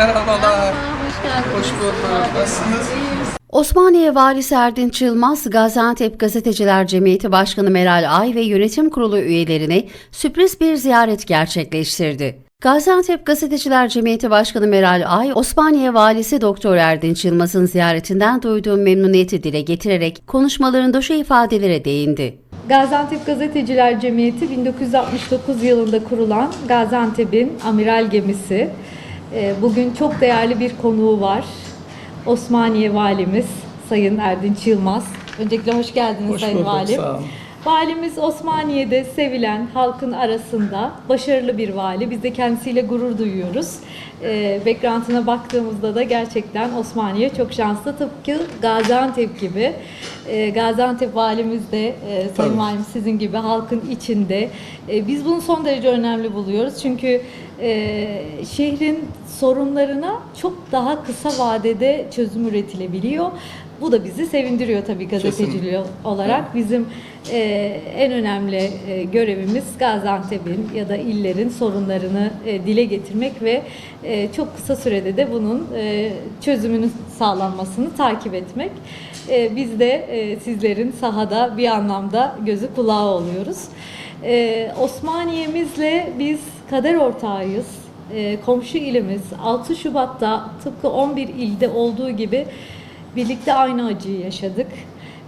Merhabalar. Hoş geldiniz. Hoş bulduk. Nasılsınız? Osmaniye Valisi Erdinç Yılmaz, Gaziantep Gazeteciler Cemiyeti Başkanı Meral Ay ve yönetim kurulu üyelerine sürpriz bir ziyaret gerçekleştirdi. Gaziantep Gazeteciler Cemiyeti Başkanı Meral Ay, Osmaniye Valisi Doktor Erdinç Yılmaz'ın ziyaretinden duyduğu memnuniyeti dile getirerek konuşmalarında şu ifadelere değindi. Gaziantep Gazeteciler Cemiyeti 1969 yılında kurulan Gaziantep'in amiral gemisi. Ee, Bugün çok değerli bir konuğu var. Osmaniye Valimiz Sayın Erdinç Yılmaz. Öncelikle hoş geldiniz Hoş Sayın bulduk, Valim. sağ olun. Valimiz Osmaniye'de sevilen halkın arasında başarılı bir vali. Biz de kendisiyle gurur duyuyoruz. Ee, background'ına baktığımızda da gerçekten Osmaniye çok şanslı. Tıpkı Gaziantep gibi. Ee, Gaziantep valimiz de e, Sayın. Valim sizin gibi halkın içinde. Ee, biz bunu son derece önemli buluyoruz. Çünkü e, şehrin sorunlarına çok daha kısa vadede çözüm üretilebiliyor. Bu da bizi sevindiriyor tabii gazetecilik Kesinlikle. olarak. Bizim e, en önemli e, görevimiz Gaziantep'in ya da illerin sorunlarını e, dile getirmek ve e, çok kısa sürede de bunun e, çözümünün sağlanmasını takip etmek. E, biz de e, sizlerin sahada bir anlamda gözü kulağı oluyoruz. E, Osmaniye'mizle biz kader ortağıyız. E, komşu ilimiz 6 Şubat'ta tıpkı 11 ilde olduğu gibi birlikte aynı acıyı yaşadık.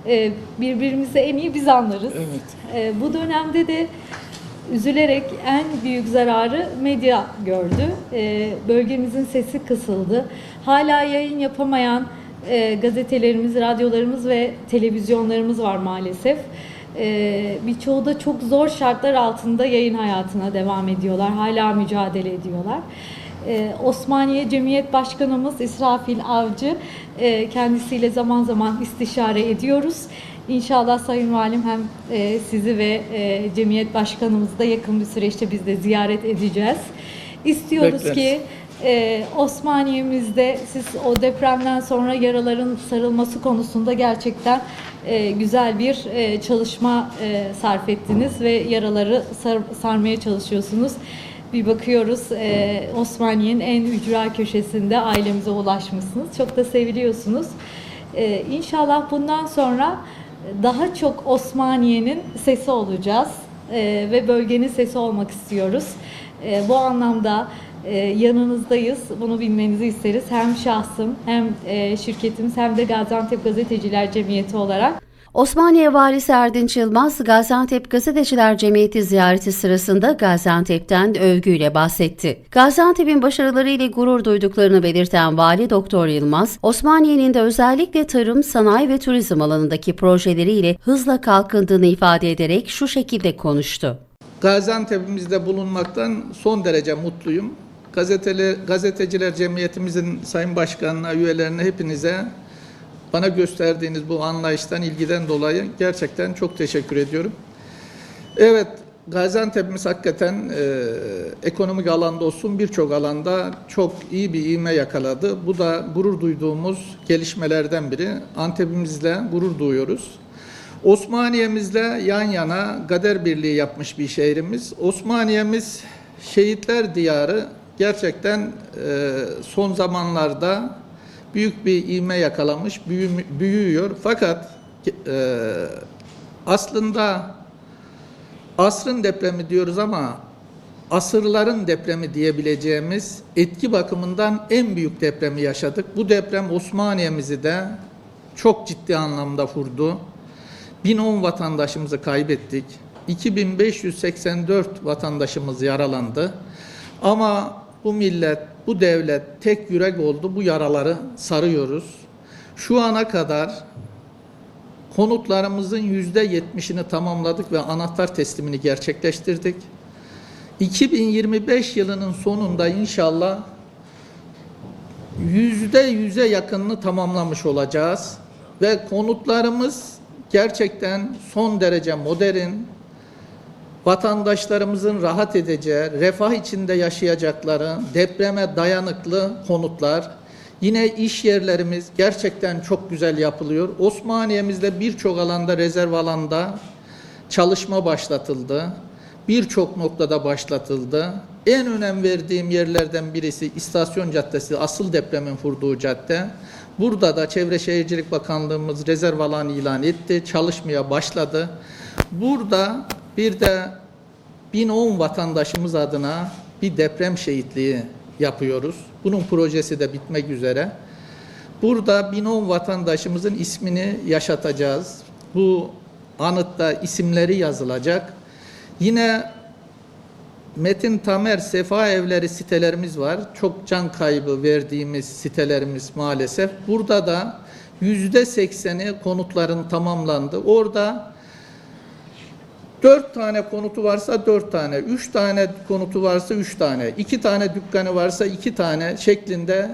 E, birbirimizi en iyi biz anlarız. Evet. E, bu dönemde de üzülerek en büyük zararı medya gördü. E, bölgemizin sesi kısıldı. Hala yayın yapamayan e, gazetelerimiz, radyolarımız ve televizyonlarımız var maalesef. E, birçoğu da çok zor şartlar altında yayın hayatına devam ediyorlar. Hala mücadele ediyorlar. Ee, Osmaniye Cemiyet Başkanımız İsrafil Avcı e, kendisiyle zaman zaman istişare ediyoruz. İnşallah Sayın Valim hem e, sizi ve e, Cemiyet Başkanımızı da yakın bir süreçte biz de ziyaret edeceğiz. İstiyoruz Bekleriz. ki e, Osmaniye'mizde siz o depremden sonra yaraların sarılması konusunda gerçekten e, güzel bir e, çalışma e, sarf ettiniz ve yaraları sar- sarmaya çalışıyorsunuz. Bir bakıyoruz e, Osmaniye'nin en ücra köşesinde ailemize ulaşmışsınız. Çok da seviliyorsunuz. E, inşallah bundan sonra daha çok Osmaniye'nin sesi olacağız e, ve bölgenin sesi olmak istiyoruz. E, bu anlamda yanınızdayız. Bunu bilmenizi isteriz. Hem şahsım hem e, şirketimiz hem de Gaziantep Gazeteciler Cemiyeti olarak. Osmaniye Valisi Erdinç Yılmaz, Gaziantep Gazeteciler Cemiyeti ziyareti sırasında Gaziantep'ten övgüyle bahsetti. Gaziantep'in başarılarıyla gurur duyduklarını belirten Vali Doktor Yılmaz, Osmaniye'nin de özellikle tarım, sanayi ve turizm alanındaki projeleriyle hızla kalkındığını ifade ederek şu şekilde konuştu. Gaziantep'imizde bulunmaktan son derece mutluyum. Gazeteli, gazeteciler Cemiyetimizin Sayın Başkanına, üyelerine hepinize bana gösterdiğiniz bu anlayıştan, ilgiden dolayı gerçekten çok teşekkür ediyorum. Evet, Gaziantep'imiz hakikaten e, ekonomik alanda olsun birçok alanda çok iyi bir ivme yakaladı. Bu da gurur duyduğumuz gelişmelerden biri. Antep'imizle gurur duyuyoruz. Osmaniye'mizle yan yana Gader Birliği yapmış bir şehrimiz. Osmaniye'miz şehitler diyarı gerçekten e, son zamanlarda büyük bir ivme yakalamış, büyü- büyüyor. Fakat e, aslında asrın depremi diyoruz ama asırların depremi diyebileceğimiz etki bakımından en büyük depremi yaşadık. Bu deprem Osmaniye'mizi de çok ciddi anlamda vurdu. 1010 vatandaşımızı kaybettik. 2584 vatandaşımız yaralandı. Ama bu millet, bu devlet tek yürek oldu. Bu yaraları sarıyoruz. Şu ana kadar konutlarımızın yüzde yetmişini tamamladık ve anahtar teslimini gerçekleştirdik. 2025 yılının sonunda inşallah yüzde yüze yakınını tamamlamış olacağız. Ve konutlarımız gerçekten son derece modern, vatandaşlarımızın rahat edeceği, refah içinde yaşayacakları, depreme dayanıklı konutlar. Yine iş yerlerimiz gerçekten çok güzel yapılıyor. Osmaniye'mizde birçok alanda, rezerv alanda çalışma başlatıldı. Birçok noktada başlatıldı. en önem verdiğim yerlerden birisi İstasyon Caddesi, asıl depremin vurduğu cadde. Burada da Çevre Şehircilik Bakanlığımız rezerv alan ilan etti, çalışmaya başladı. Burada bir de 1010 vatandaşımız adına bir deprem şehitliği yapıyoruz. Bunun projesi de bitmek üzere. Burada 1010 vatandaşımızın ismini yaşatacağız. Bu anıtta isimleri yazılacak. Yine Metin Tamer Sefa Evleri sitelerimiz var. Çok can kaybı verdiğimiz sitelerimiz maalesef. Burada da yüzde sekseni konutların tamamlandı. Orada dört tane konutu varsa dört tane, üç tane konutu varsa üç tane, iki tane dükkanı varsa iki tane şeklinde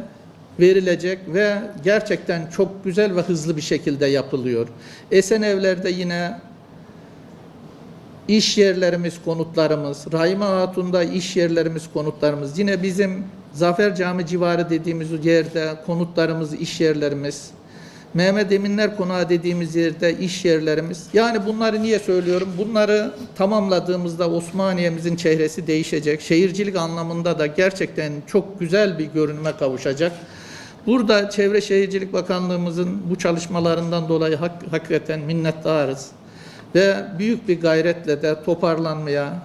verilecek ve gerçekten çok güzel ve hızlı bir şekilde yapılıyor. Esen evlerde yine iş yerlerimiz, konutlarımız, Rahime Hatun'da iş yerlerimiz, konutlarımız, yine bizim Zafer Cami civarı dediğimiz yerde konutlarımız, iş yerlerimiz, Mehmet Eminler Konağı dediğimiz yerde iş yerlerimiz. Yani bunları niye söylüyorum? Bunları tamamladığımızda Osmaniye'mizin çehresi değişecek. Şehircilik anlamında da gerçekten çok güzel bir görünüme kavuşacak. Burada Çevre Şehircilik Bakanlığımızın bu çalışmalarından dolayı hak, hakikaten minnettarız. Ve büyük bir gayretle de toparlanmaya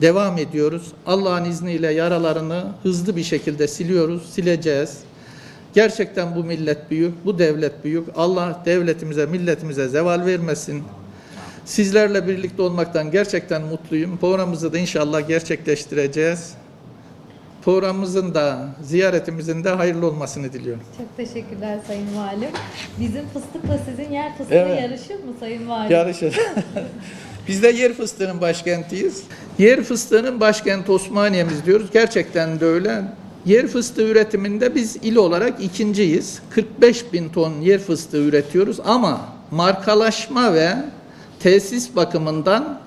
devam ediyoruz. Allah'ın izniyle yaralarını hızlı bir şekilde siliyoruz, sileceğiz. Gerçekten bu millet büyük, bu devlet büyük. Allah devletimize, milletimize zeval vermesin. Sizlerle birlikte olmaktan gerçekten mutluyum. Programımızı da inşallah gerçekleştireceğiz. Programımızın da, ziyaretimizin de hayırlı olmasını diliyorum. Çok teşekkürler Sayın Valim. Bizim fıstıkla sizin yer fıstığı Evet. yarışır mı Sayın Valim? Yarışır. Biz de yer fıstığının başkentiyiz. Yer fıstığının başkenti Osmaniye'miz diyoruz. Gerçekten de öyle. Yer fıstığı üretiminde biz il olarak ikinciyiz. 45 bin ton yer fıstığı üretiyoruz ama markalaşma ve tesis bakımından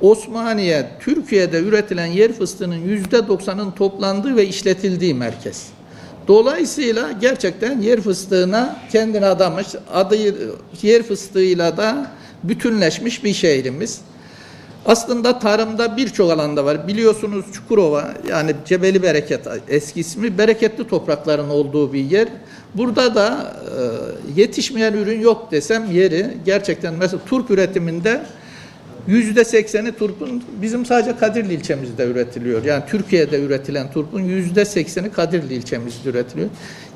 Osmaniye, Türkiye'de üretilen yer fıstığının yüzde doksanın toplandığı ve işletildiği merkez. Dolayısıyla gerçekten yer fıstığına kendini adamış, adı yer fıstığıyla da bütünleşmiş bir şehrimiz. Aslında tarımda birçok alanda var. Biliyorsunuz Çukurova yani Cebeli Bereket eski ismi bereketli toprakların olduğu bir yer. Burada da e, yetişmeyen ürün yok desem yeri gerçekten mesela turp üretiminde yüzde sekseni turpun bizim sadece Kadirli ilçemizde üretiliyor. Yani Türkiye'de üretilen turpun yüzde sekseni Kadirli ilçemizde üretiliyor.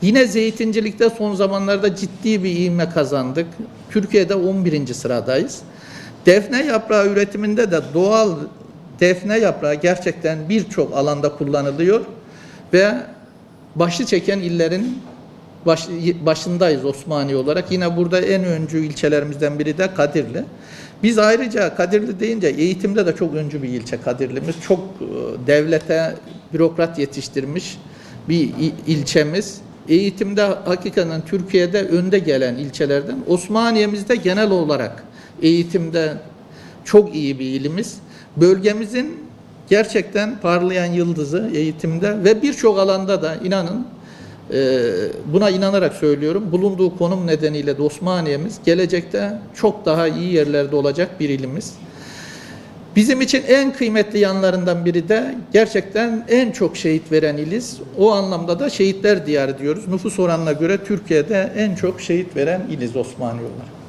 Yine zeytincilikte son zamanlarda ciddi bir ivme kazandık. Türkiye'de 11. sıradayız. Defne yaprağı üretiminde de doğal defne yaprağı gerçekten birçok alanda kullanılıyor ve başı çeken illerin baş, başındayız Osmaniye olarak. Yine burada en öncü ilçelerimizden biri de Kadirli. Biz ayrıca Kadirli deyince eğitimde de çok öncü bir ilçe Kadirli'miz. Çok e, devlete bürokrat yetiştirmiş bir il- ilçemiz. Eğitimde hakikaten Türkiye'de önde gelen ilçelerden. Osmaniye'mizde genel olarak eğitimde çok iyi bir ilimiz. Bölgemizin gerçekten parlayan yıldızı eğitimde ve birçok alanda da inanın e, buna inanarak söylüyorum. Bulunduğu konum nedeniyle de Osmaniye'miz gelecekte çok daha iyi yerlerde olacak bir ilimiz. Bizim için en kıymetli yanlarından biri de gerçekten en çok şehit veren iliz. O anlamda da şehitler diyarı diyoruz. Nüfus oranına göre Türkiye'de en çok şehit veren iliz Osmaniye olarak.